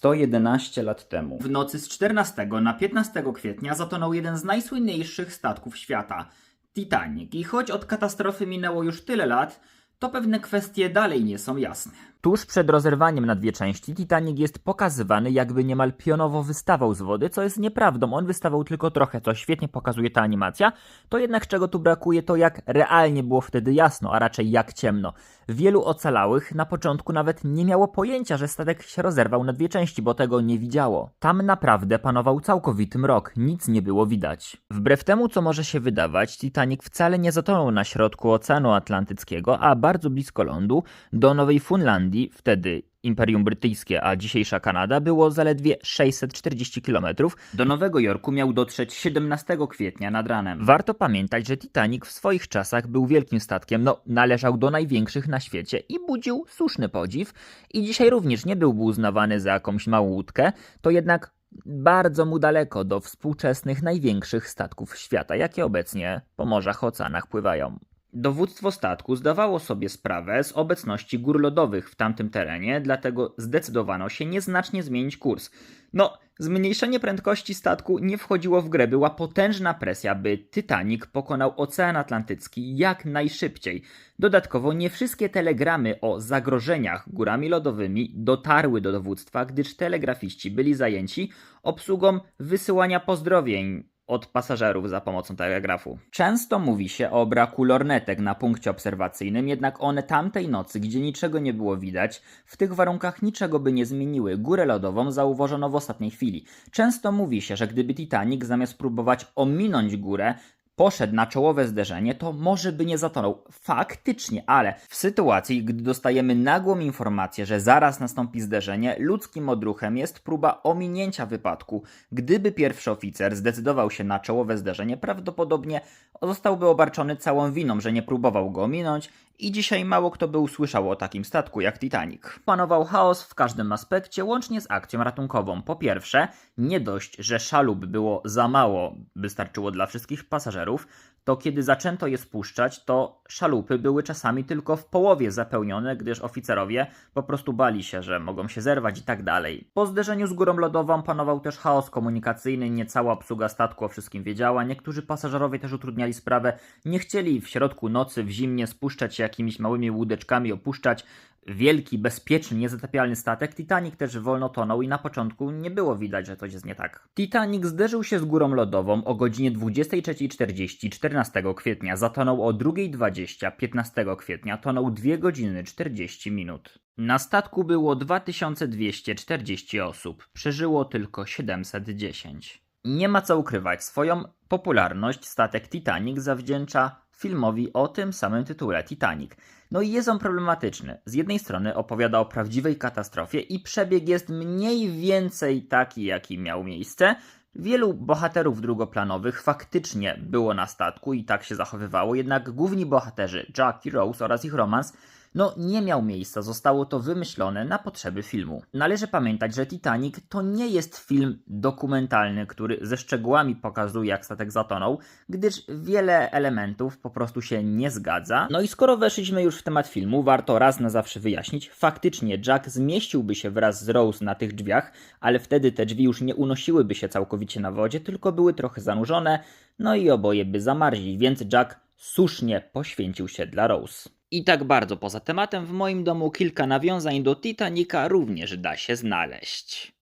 111 lat temu. W nocy z 14 na 15 kwietnia zatonął jeden z najsłynniejszych statków świata Titanic. I choć od katastrofy minęło już tyle lat, to pewne kwestie dalej nie są jasne. Tuż przed rozerwaniem na dwie części Titanic jest pokazywany jakby niemal pionowo wystawał z wody, co jest nieprawdą. On wystawał tylko trochę, co świetnie pokazuje ta animacja. To jednak czego tu brakuje to jak realnie było wtedy jasno, a raczej jak ciemno. Wielu ocalałych na początku nawet nie miało pojęcia, że statek się rozerwał na dwie części, bo tego nie widziało. Tam naprawdę panował całkowity mrok, nic nie było widać. Wbrew temu, co może się wydawać, Titanic wcale nie zatonął na środku Oceanu Atlantyckiego, a bardzo blisko lądu, do Nowej Funlandii, wtedy Imperium Brytyjskie, a dzisiejsza Kanada, było zaledwie 640 km. Do Nowego Jorku miał dotrzeć 17 kwietnia nad ranem. Warto pamiętać, że Titanic w swoich czasach był wielkim statkiem, no należał do największych na świecie i budził słuszny podziw. I dzisiaj również nie byłby uznawany za jakąś małą łódkę, to jednak bardzo mu daleko do współczesnych największych statków świata, jakie obecnie po morzach, oceanach pływają. Dowództwo statku zdawało sobie sprawę z obecności gór lodowych w tamtym terenie, dlatego zdecydowano się nieznacznie zmienić kurs. No, zmniejszenie prędkości statku nie wchodziło w grę, była potężna presja, by Titanic pokonał Ocean Atlantycki jak najszybciej. Dodatkowo nie wszystkie telegramy o zagrożeniach górami lodowymi dotarły do dowództwa, gdyż telegrafiści byli zajęci obsługą wysyłania pozdrowień od pasażerów za pomocą telegrafu. Często mówi się o braku lornetek na punkcie obserwacyjnym, jednak one tamtej nocy, gdzie niczego nie było widać, w tych warunkach niczego by nie zmieniły. Górę lodową zauważono w ostatniej chwili. Często mówi się, że gdyby Titanic zamiast próbować ominąć górę, poszedł na czołowe zderzenie, to może by nie zatonął. Faktycznie, ale w sytuacji, gdy dostajemy nagłą informację, że zaraz nastąpi zderzenie, ludzkim odruchem jest próba ominięcia wypadku. Gdyby pierwszy oficer zdecydował się na czołowe zderzenie, prawdopodobnie zostałby obarczony całą winą, że nie próbował go ominąć i dzisiaj mało kto by usłyszał o takim statku jak Titanic. Panował chaos w każdym aspekcie, łącznie z akcją ratunkową. Po pierwsze, nie dość, że szalub było za mało, by starczyło dla wszystkich pasażerów, to kiedy zaczęto je spuszczać, to szalupy były czasami tylko w połowie zapełnione, gdyż oficerowie po prostu bali się, że mogą się zerwać i tak dalej. Po zderzeniu z górą lodową panował też chaos komunikacyjny, nie cała obsługa statku o wszystkim wiedziała, niektórzy pasażerowie też utrudniali sprawę, nie chcieli w środku nocy w zimnie spuszczać się jakimiś małymi łódeczkami, opuszczać wielki, bezpieczny, niezatapialny statek, Titanic też wolno tonął i na początku nie było widać, że coś jest nie tak. Titanic zderzył się z górą lodową o godzinie 23.40 14 kwietnia, zatonął o 2.20 15 kwietnia, tonął 2 godziny 40 minut. Na statku było 2240 osób, przeżyło tylko 710. Nie ma co ukrywać, swoją popularność statek Titanic zawdzięcza filmowi o tym samym tytule Titanic. No i jest on problematyczny. Z jednej strony opowiada o prawdziwej katastrofie i przebieg jest mniej więcej taki, jaki miał miejsce. Wielu bohaterów drugoplanowych faktycznie było na statku i tak się zachowywało, jednak główni bohaterzy, Jack i Rose oraz ich romans, no nie miał miejsca, zostało to wymyślone na potrzeby filmu. Należy pamiętać, że Titanic to nie jest film dokumentalny, który ze szczegółami pokazuje jak statek zatonął, gdyż wiele elementów po prostu się nie zgadza. No i skoro weszliśmy już w temat filmu, warto raz na zawsze wyjaśnić, faktycznie Jack zmieściłby się wraz z Rose na tych drzwiach, ale wtedy te drzwi już nie unosiłyby się całkowicie na wodzie, tylko były trochę zanurzone, no i oboje by zamarzli, więc Jack słusznie poświęcił się dla Rose. I tak bardzo poza tematem, w moim domu kilka nawiązań do Titanica również da się znaleźć.